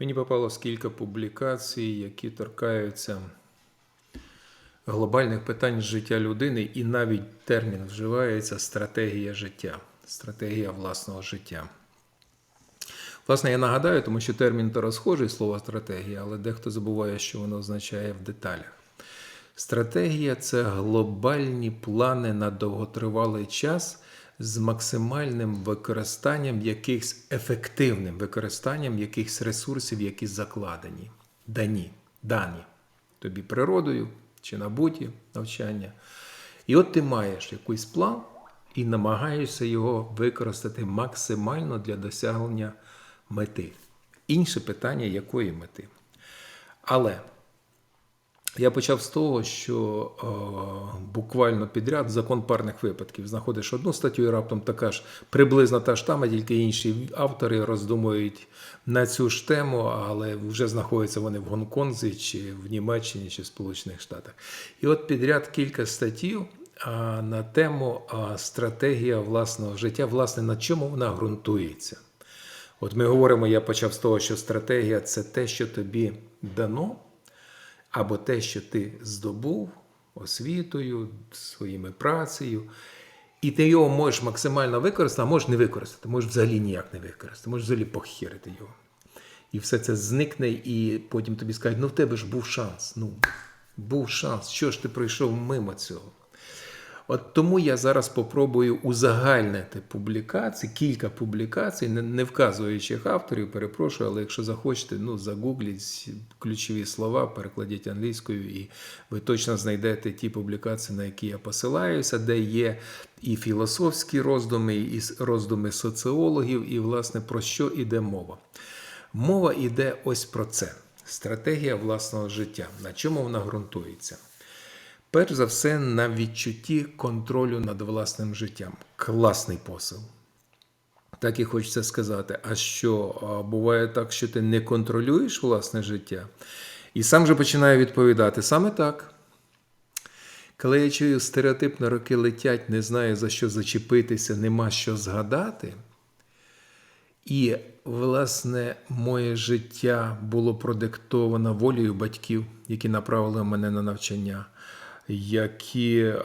Мені попалось кілька публікацій, які торкаються глобальних питань життя людини, і навіть термін вживається стратегія життя, стратегія власного життя. Власне, я нагадаю, тому що термін то розхожий слово стратегія, але дехто забуває, що воно означає в деталях. Стратегія це глобальні плани на довготривалий час з максимальним використанням якихось ефективним використанням якихось ресурсів, які закладені, дані, дані тобі природою чи набуті навчання. І от ти маєш якийсь план і намагаєшся його використати максимально для досягнення мети. Інше питання, якої мети. Але я почав з того, що е, буквально підряд закон парних випадків. Знаходиш одну статтю і раптом така ж приблизно та ж тема, тільки інші автори роздумують на цю ж тему, але вже знаходяться вони в Гонконзі, чи в Німеччині, чи в Сполучених Штатах. І от підряд кілька статтів а, на тему а, стратегія власного життя, власне, на чому вона ґрунтується. От ми говоримо, я почав з того, що стратегія це те, що тобі дано або те, що ти здобув освітою, своїми працею, і ти його можеш максимально використати, а можеш не використати, можеш взагалі ніяк не використати, можеш взагалі похерити його. І все це зникне, і потім тобі скажуть, ну в тебе ж був шанс. Ну, був шанс. Що ж ти пройшов мимо цього? От тому я зараз попробую узагальнити публікації, кілька публікацій, не, вказуючих авторів, перепрошую, але якщо захочете, ну загугліть ключові слова, перекладіть англійською, і ви точно знайдете ті публікації, на які я посилаюся, де є і філософські роздуми, і роздуми соціологів, і власне про що іде мова. Мова йде ось про це: стратегія власного життя. На чому вона ґрунтується? Перш за все, на відчутті контролю над власним життям. Класний посил. Так і хочеться сказати. А що буває так, що ти не контролюєш власне життя? І сам же починаю відповідати саме так. Коли я чую стереотипно роки летять, не знаю за що зачепитися, нема що згадати. І, власне, моє життя було продиктовано волею батьків, які направили мене на навчання які е,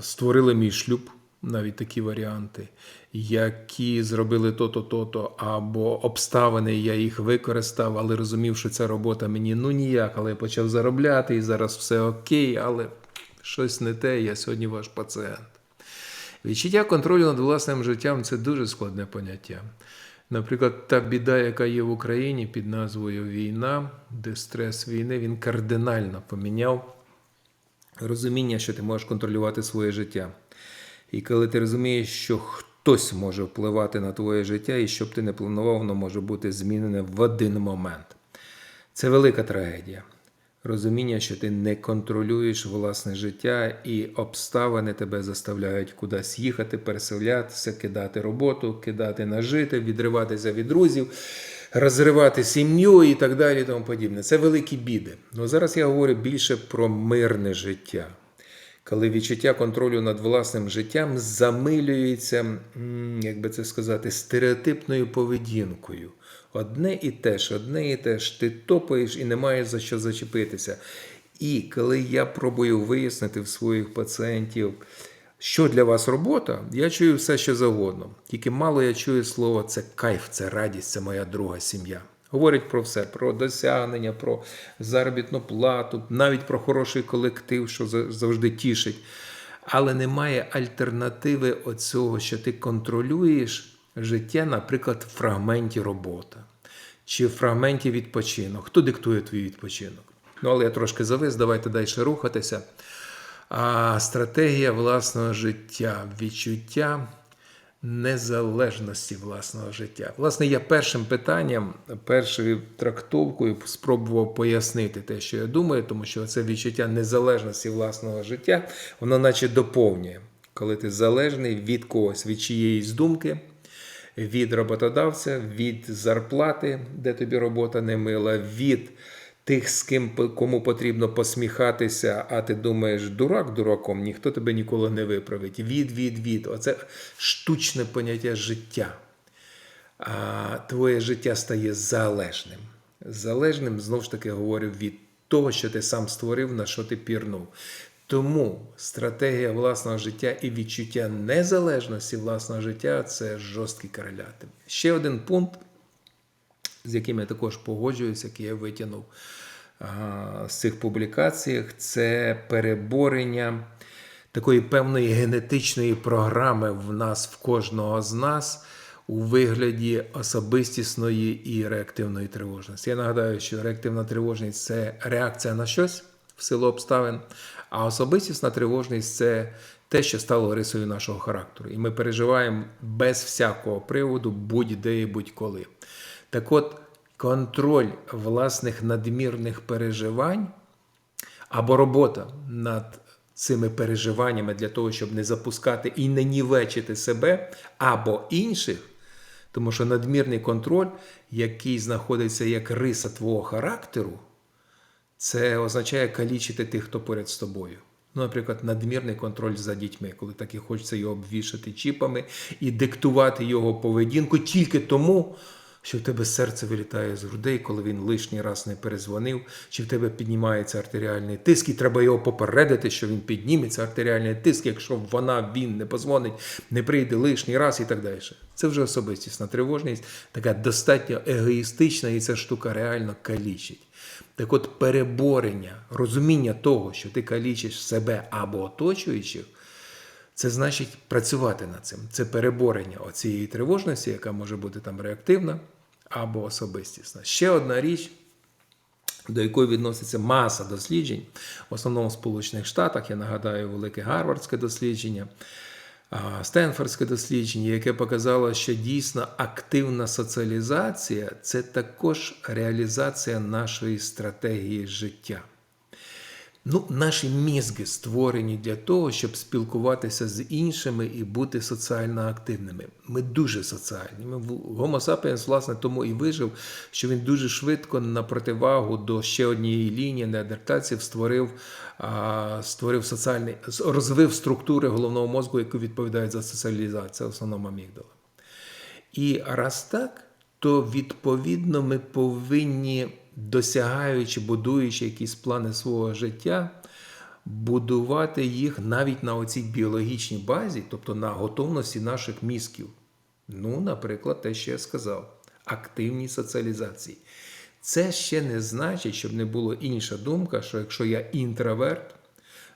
створили мій шлюб, навіть такі варіанти, які зробили то-то, то-то, або обставини, я їх використав, але розумів, що ця робота мені ну ніяк, але я почав заробляти, і зараз все окей, але щось не те, я сьогодні ваш пацієнт. Відчуття контролю над власним життям це дуже складне поняття. Наприклад, та біда, яка є в Україні під назвою Війна, де стрес війни, він кардинально поміняв розуміння, що ти можеш контролювати своє життя. І коли ти розумієш, що хтось може впливати на твоє життя, і щоб ти не планував, воно може бути змінене в один момент. Це велика трагедія. Розуміння, що ти не контролюєш власне життя, і обставини тебе заставляють кудись їхати, переселятися, кидати роботу, кидати нажити, відриватися від друзів розривати сім'ю і так далі. і тому подібне. Це великі біди. Ну зараз я говорю більше про мирне життя. Коли відчуття контролю над власним життям замилюється, як би це сказати, стереотипною поведінкою. Одне і те ж, одне і те ж, ти топаєш і не маєш за що зачепитися. І коли я пробую вияснити в своїх пацієнтів, що для вас робота, я чую все, що завгодно. Тільки мало я чую слово це кайф, це радість, це моя друга сім'я. Говорять про все: про досягнення, про заробітну плату, навіть про хороший колектив, що завжди тішить. Але немає альтернативи оцього, що ти контролюєш життя, наприклад, в фрагменті робота чи в фрагменті відпочинок. Хто диктує твій відпочинок? Ну, але я трошки завис, давайте далі рухатися а стратегія власного життя, відчуття незалежності власного життя. Власне, я першим питанням, першою трактовкою спробував пояснити те, що я думаю, тому що це відчуття незалежності власного життя, воно наче доповнює, коли ти залежний від когось, від чиєїсь думки. Від роботодавця, від зарплати, де тобі робота не мила, від тих, з ким кому потрібно посміхатися, а ти думаєш, дурак дураком, ніхто тебе ніколи не виправить. Від, від, від. Оце штучне поняття життя. А Твоє життя стає залежним. залежним, знову ж таки говорю, від того, що ти сам створив, на що ти пірнув. Тому стратегія власного життя і відчуття незалежності власного життя це жорсткий кореляти. Ще один пункт, з яким я також погоджуюся, який я витягнув з цих публікаціях, це переборення такої певної генетичної програми в нас, в кожного з нас. У вигляді особистісної і реактивної тривожності. Я нагадаю, що реактивна тривожність це реакція на щось в силу обставин, а особистісна тривожність це те, що стало рисою нашого характеру. І ми переживаємо без всякого приводу будь-де і будь-коли. Так от, контроль власних надмірних переживань або робота над цими переживаннями для того, щоб не запускати і не нівечити себе або інших, тому що надмірний контроль, який знаходиться як риса твого характеру, це означає калічити тих, хто поряд з тобою. Ну, наприклад, надмірний контроль за дітьми, коли так і хочеться його обвішати чіпами і диктувати його поведінку тільки тому, що в тебе серце вилітає з грудей, коли він лишній раз не перезвонив, чи в тебе піднімається артеріальний тиск, і треба його попередити, що він підніметься артеріальний тиск, якщо вона він не позвонить, не прийде лишній раз і так далі. Це вже особистісна тривожність, така достатньо егоїстична, і ця штука реально калічить. Так от переборення, розуміння того, що ти калічиш себе або оточуючих, це значить працювати над цим. Це переборення оцієї тривожності, яка може бути там реактивна або особистісна. Ще одна річ, до якої відноситься маса досліджень, в основному в Сполучених Штатах, я нагадаю, велике Гарвардське дослідження. Стенфордське дослідження, яке показало, що дійсно активна соціалізація це також реалізація нашої стратегії життя. Ну, Наші мізки створені для того, щоб спілкуватися з іншими і бути соціально активними. Ми дуже соціальні. Ми, Homo sapiens, власне, тому і вижив, що він дуже швидко на противагу до ще однієї лінії неандертальців створив створив соціальний, розвив структури головного мозку, які відповідають за соціалізацію, в основному амігдала. І раз так, то відповідно ми повинні досягаючи, будуючи якісь плани свого життя, будувати їх навіть на оцій біологічній базі, тобто на готовності наших мізків. Ну, наприклад, те, що я сказав: активній соціалізації. Це ще не значить, щоб не було інша думка, що якщо я інтроверт,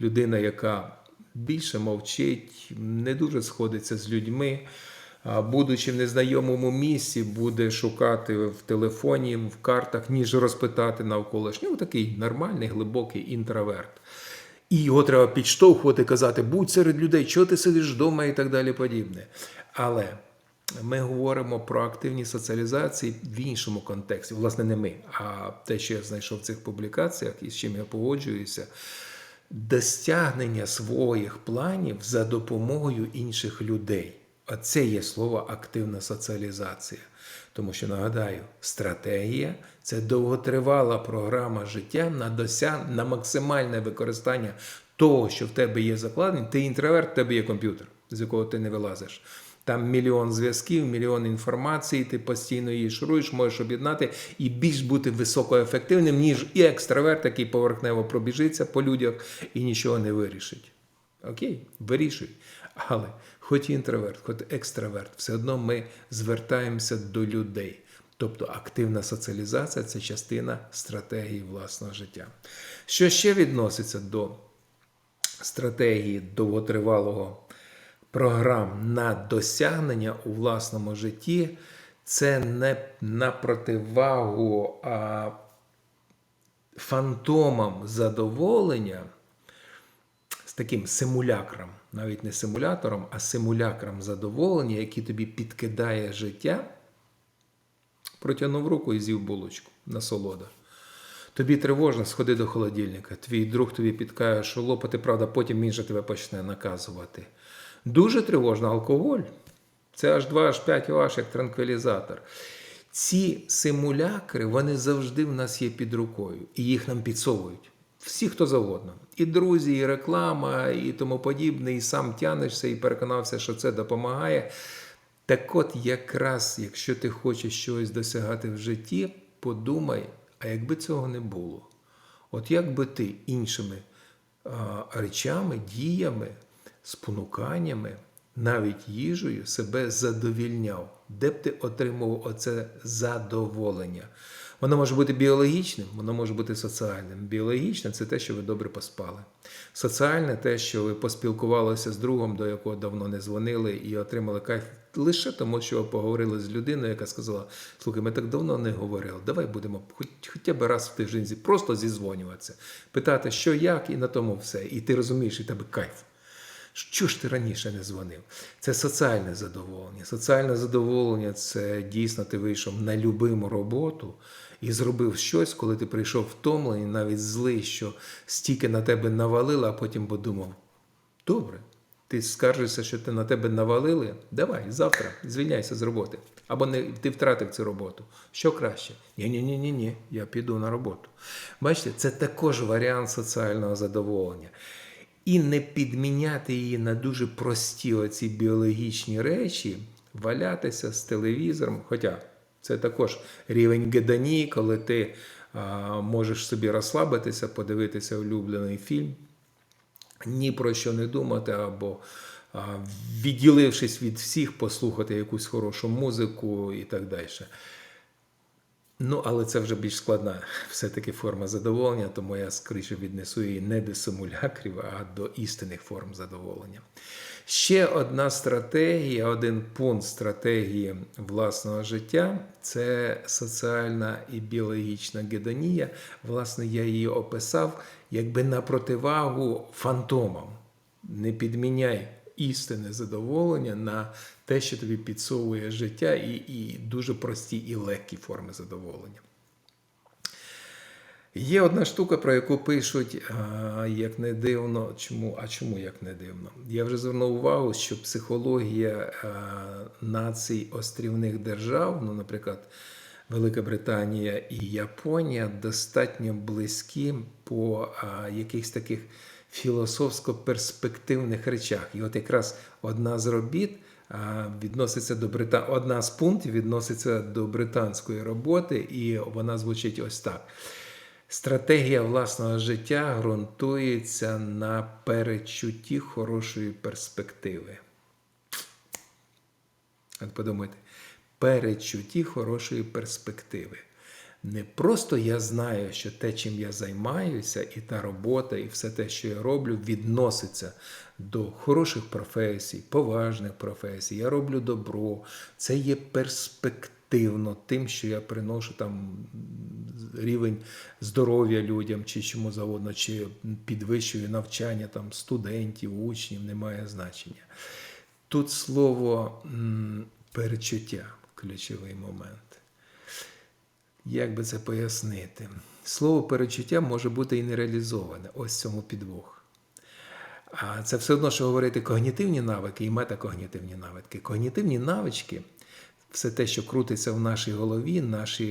людина, яка більше мовчить, не дуже сходиться з людьми будучи в незнайомому місці, буде шукати в телефоні, в картах, ніж розпитати навколишнього. Ну, такий нормальний, глибокий інтроверт. І його треба підштовхувати, казати, будь серед людей, чого ти сидиш вдома і так далі подібне. Але ми говоримо про активні соціалізації в іншому контексті. Власне, не ми, а те, що я знайшов в цих публікаціях і з чим я погоджуюся. Досягнення своїх планів за допомогою інших людей. Оце є слово активна соціалізація. Тому що, нагадаю, стратегія це довготривала програма життя на досяг... на максимальне використання того, що в тебе є закладені. Ти інтроверт, в тебе є комп'ютер, з якого ти не вилазиш. Там мільйон зв'язків, мільйон інформації, ти постійно її шуруєш, можеш об'єднати і більш бути високоефективним, ніж і екстраверт, який поверхнево пробіжиться по людях і нічого не вирішить. Окей, вирішуй. Але хоч і інтроверт, хоч екстраверт, все одно ми звертаємося до людей. Тобто активна соціалізація це частина стратегії власного життя. Що ще відноситься до стратегії довготривалого програм на досягнення у власному житті, це не на противагу а фантомам задоволення з таким симулякром навіть не симулятором, а симулякрам задоволення, який тобі підкидає життя, протягнув руку і з'їв булочку насолода. Тобі тривожно, сходи до холодильника. Твій друг тобі підкаже, що лопати, правда, потім він же тебе почне наказувати. Дуже тривожно алкоголь. Це аж 2 аж 5 ваш як транквілізатор. Ці симулякри, вони завжди в нас є під рукою, і їх нам підсовують всі, хто завгодно. І друзі, і реклама, і тому подібне, і сам тянешся, і переконався, що це допомагає. Так от, якраз, якщо ти хочеш щось досягати в житті, подумай, а якби цього не було? От як би ти іншими а, речами, діями, спонуканнями, навіть їжею себе задовільняв, де б ти отримав оце задоволення? Воно може бути біологічним, воно може бути соціальним. Біологічне це те, що ви добре поспали. Соціальне те, що ви поспілкувалися з другом, до якого давно не дзвонили, і отримали кайф лише тому, що ви поговорили з людиною, яка сказала: слухай, ми так давно не говорили, давай будемо хоч, хоча б раз в тиждень просто зізвонюватися, питати, що як, і на тому все. І ти розумієш, і тебе кайф. Що ж ти раніше не дзвонив? Це соціальне задоволення. Соціальне задоволення це дійсно ти вийшов на любиму роботу і зробив щось, коли ти прийшов втомлений, навіть злий, що стільки на тебе навалило, а потім подумав: добре, ти скаржишся, що ти на тебе навалили. Давай завтра звільняйся з роботи. Або не ти втратив цю роботу. Що краще? Ні, ні, ні, ні, ні. Я піду на роботу. Бачите, це також варіант соціального задоволення. І не підміняти її на дуже прості оці біологічні речі, валятися з телевізором. Хоча це також рівень геданії, коли ти а, можеш собі розслабитися, подивитися улюблений фільм, ні про що не думати, або а, відділившись від всіх, послухати якусь хорошу музику і так далі. Ну, але це вже більш складна все-таки форма задоволення, тому я скоріше віднесу її не до симулякрів, а до істинних форм задоволення. Ще одна стратегія, один пункт стратегії власного життя це соціальна і біологічна гедонія. Власне, я її описав якби на противагу фантомам. Не підміняй істинне задоволення на те, що тобі підсовує життя, і, і дуже прості і легкі форми задоволення. Є одна штука, про яку пишуть, як не дивно, чому, а чому як не дивно? Я вже звернув увагу, що психологія а, націй острівних держав, ну, наприклад, Велика Британія і Японія, достатньо близькі по якихось таких філософсько-перспективних речах. І от якраз одна з робіт відноситься до Брита... одна з пунктів відноситься до британської роботи, і вона звучить ось так. Стратегія власного життя ґрунтується на перечутті хорошої перспективи. От подумайте, перечутті хорошої перспективи. Не просто я знаю, що те, чим я займаюся, і та робота, і все те, що я роблю, відноситься до хороших професій, поважних професій. Я роблю добро. Це є перспективно тим, що я приношу там рівень здоров'я людям, чи чому завгодно, чи підвищую навчання там студентів, учнів, немає значення. Тут слово перечуття ключовий момент. Як би це пояснити? Слово перечуття може бути і не реалізоване. Ось цьому підвох. А це все одно, що говорити когнітивні навики і метакогнітивні навики. Когнітивні навички все те, що крутиться в нашій голові, наш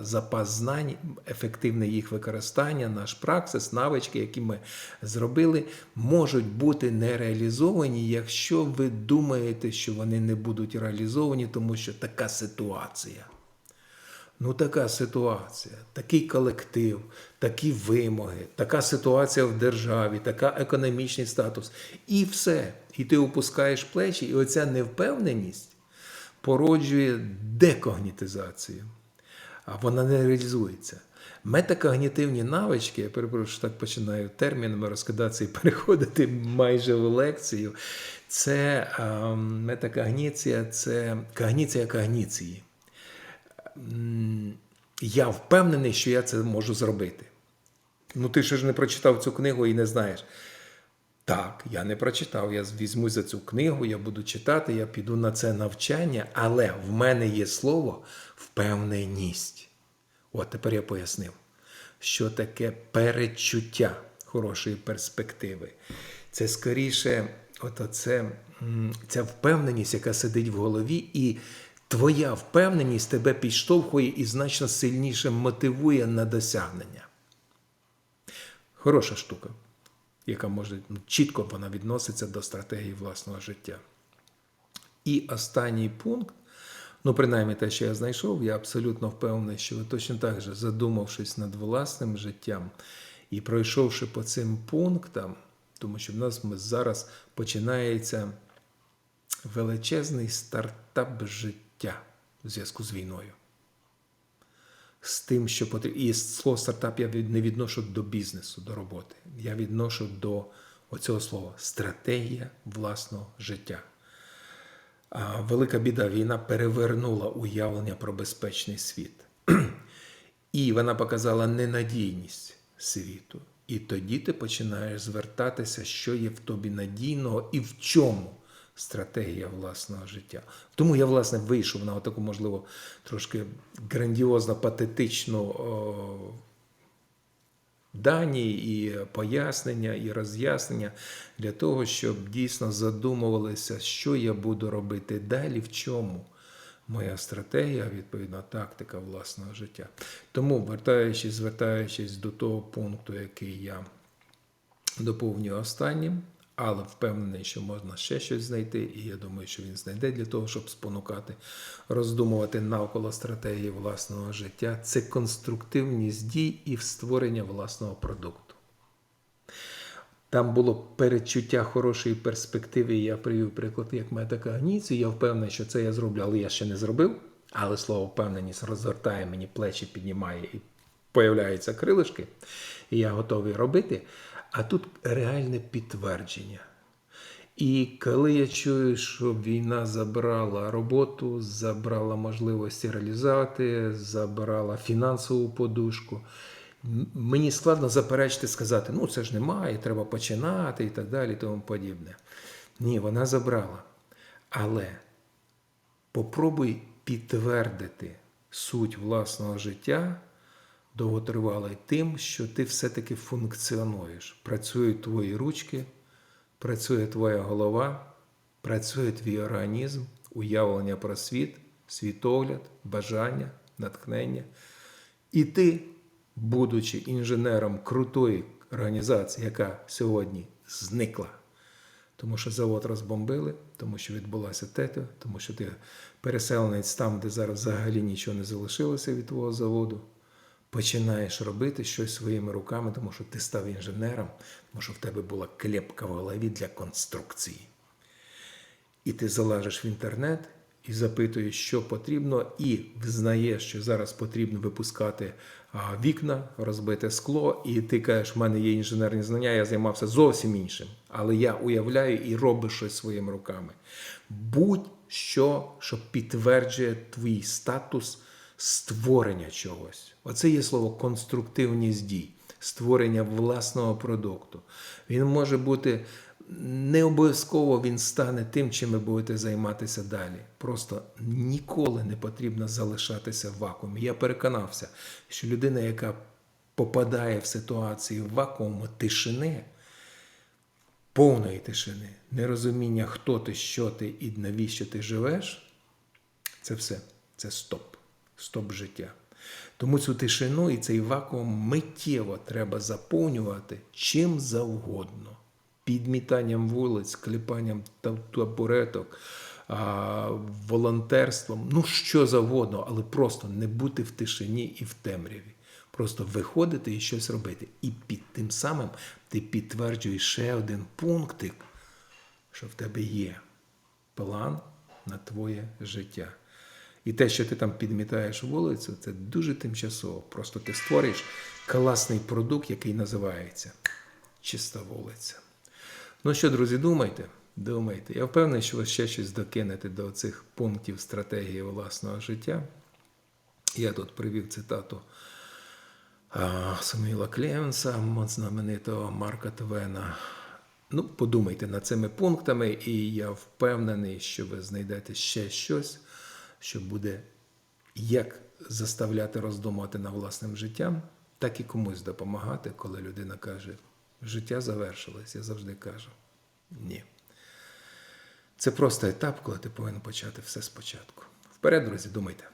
запас знань, ефективне їх використання, наш праксис, навички, які ми зробили, можуть бути не реалізовані, якщо ви думаєте, що вони не будуть реалізовані, тому що така ситуація. Ну, така ситуація, такий колектив, такі вимоги, така ситуація в державі, така економічний статус. І все. І ти опускаєш плечі, і оця невпевненість породжує декогнітизацію, а вона не реалізується. Метакогнітивні навички, я перепрошую, так починаю термінами розкидатися і переходити майже в лекцію. Це а, метакогніція, це когніція когніції я впевнений, що я це можу зробити. Ну, ти ще ж не прочитав цю книгу і не знаєш. Так, я не прочитав, я візьму за цю книгу, я буду читати, я піду на це навчання, але в мене є слово впевненість. От тепер я пояснив, що таке перечуття хорошої перспективи. Це скоріше, от оце, ця впевненість, яка сидить в голові, і твоя впевненість тебе підштовхує і значно сильніше мотивує на досягнення. Хороша штука, яка може ну, чітко вона відноситься до стратегії власного життя. І останній пункт Ну, принаймні те, що я знайшов, я абсолютно впевнений, що ви точно так же, задумавшись над власним життям і пройшовши по цим пунктам, тому що в нас зараз починається величезний стартап життя у зв'язку з війною. З тим, що потрібно. І слово стартап я не відношу до бізнесу, до роботи. Я відношу до оцього слова стратегія власного життя. Велика біда війна перевернула уявлення про безпечний світ. І вона показала ненадійність світу. І тоді ти починаєш звертатися, що є в тобі надійного і в чому стратегія власного життя. Тому я, власне, вийшов на таку, можливо, трошки грандіозно патетичну дані і пояснення, і роз'яснення для того, щоб дійсно задумувалися, що я буду робити далі, в чому моя стратегія, відповідно, тактика власного життя. Тому, вертаючись, звертаючись до того пункту, який я доповнюю останнім, але впевнений, що можна ще щось знайти, і я думаю, що він знайде для того, щоб спонукати, роздумувати навколо стратегії власного життя. Це конструктивність дій і створення власного продукту. Там було передчуття хорошої перспективи. Я привів приклад як метакогніцію. Я впевнений, що це я зроблю, але я ще не зробив. Але слово впевненість розгортає мені плечі, піднімає і появляються крилишки, і я готовий робити. А тут реальне підтвердження. І коли я чую, що війна забрала роботу, забрала можливості реалізувати, забрала фінансову подушку, мені складно заперечити, сказати, ну це ж немає, треба починати і так далі, і тому подібне. Ні, вона забрала. Але попробуй підтвердити суть власного життя довготривалий тим, що ти все-таки функціонуєш. Працюють твої ручки, працює твоя голова, працює твій організм, уявлення про світ, світогляд, бажання, натхнення. І ти, будучи інженером крутої організації, яка сьогодні зникла, тому що завод розбомбили, тому що відбулася тета, тому що ти переселенець там, де зараз взагалі нічого не залишилося від твого заводу. Починаєш робити щось своїми руками, тому що ти став інженером, тому що в тебе була клепка в голові для конструкції. І ти залажиш в інтернет і запитуєш, що потрібно, і взнаєш, що зараз потрібно випускати вікна, розбите скло, і ти кажеш, в мене є інженерні знання, я займався зовсім іншим. Але я уявляю і роблю щось своїми руками. Будь-що, що підтверджує твій статус створення чогось. Оце є слово конструктивність дій, створення власного продукту. Він може бути не обов'язково він стане тим, чим ви будете займатися далі. Просто ніколи не потрібно залишатися в вакуумі. Я переконався, що людина, яка попадає в ситуацію вакууму тишини, повної тишини, нерозуміння, хто ти, що ти і навіщо ти живеш, це все. Це стоп. Стоп життя. Тому цю тишину і цей вакуум миттєво треба заповнювати чим завгодно. Підмітанням вулиць, кліпанням табуреток, волонтерством, ну що завгодно, але просто не бути в тишині і в темряві. Просто виходити і щось робити. І під тим самим ти підтверджуєш ще один пунктик, що в тебе є план на твоє життя. І те, що ти там підмітаєш вулицю, це дуже тимчасово. Просто ти створюєш класний продукт, який називається Чиста вулиця. Ну що, друзі, думайте, думайте. Я впевнений, що ви ще щось докинете до цих пунктів стратегії власного життя. Я тут привів цитату Самуїла Клеменса, знаменитого Марка Твена. Ну, подумайте над цими пунктами, і я впевнений, що ви знайдете ще щось, що буде як заставляти роздумувати над власним життям, так і комусь допомагати, коли людина каже, життя завершилось. Я завжди кажу ні. Це просто етап, коли ти повинен почати все спочатку. Вперед, друзі, думайте.